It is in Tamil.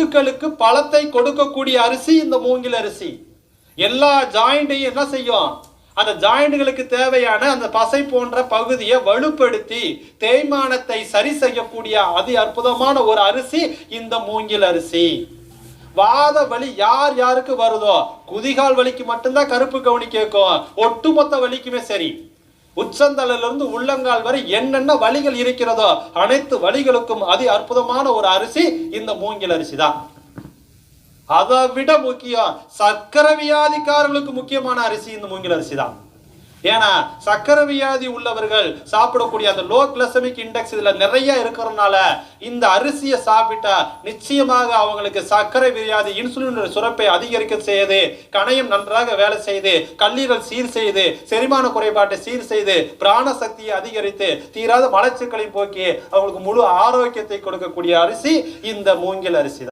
மூட்டுகளுக்கு பழத்தை கொடுக்கக்கூடிய அரிசி இந்த மூங்கில் அரிசி. எல்லா ஜாயிண்டையும் என்ன செய்யும்? அந்த ஜாயிண்ட்களுக்கு தேவையான அந்த பசை போன்ற பகுதியை வலுப்படுத்தி தேய்மானத்தை சரி செய்யக்கூடிய அதி அற்புதமான ஒரு அரிசி இந்த மூங்கில் அரிசி. வாத வலி யார் யாருக்கு வருதோ? குதிகால் வலிக்கு மட்டும்தான் கருப்பு கவுனி கேட்கும். ஒட்டுமொத்த வலிக்குமே சரி. உச்சந்தலிலிருந்து உள்ளங்கால் வரை என்னென்ன வழிகள் இருக்கிறதோ அனைத்து வழிகளுக்கும் அதி அற்புதமான ஒரு அரிசி இந்த மூங்கில் அரிசி தான் அதை விட முக்கியம் சர்க்கரை வியாதிக்காரர்களுக்கு முக்கியமான அரிசி இந்த மூங்கில் அரிசி தான் ஏன்னா சர்க்கரை வியாதி உள்ளவர்கள் சாப்பிடக்கூடிய அந்த லோ கிளசமிக் இண்டெக்ஸ் இதுல நிறைய இருக்கிறதுனால இந்த அரிசியை சாப்பிட்டா நிச்சயமாக அவங்களுக்கு சர்க்கரை வியாதி இன்சுலின் சுரப்பை அதிகரிக்க செய்யுது கணையம் நன்றாக வேலை செய்து கல்லீரல் சீர் செய்து செரிமான குறைபாட்டை சீர் செய்து பிராண சக்தியை அதிகரித்து தீராத மலச்சிக்கலை போக்கி அவங்களுக்கு முழு ஆரோக்கியத்தை கொடுக்கக்கூடிய அரிசி இந்த மூங்கில் அரிசி தான்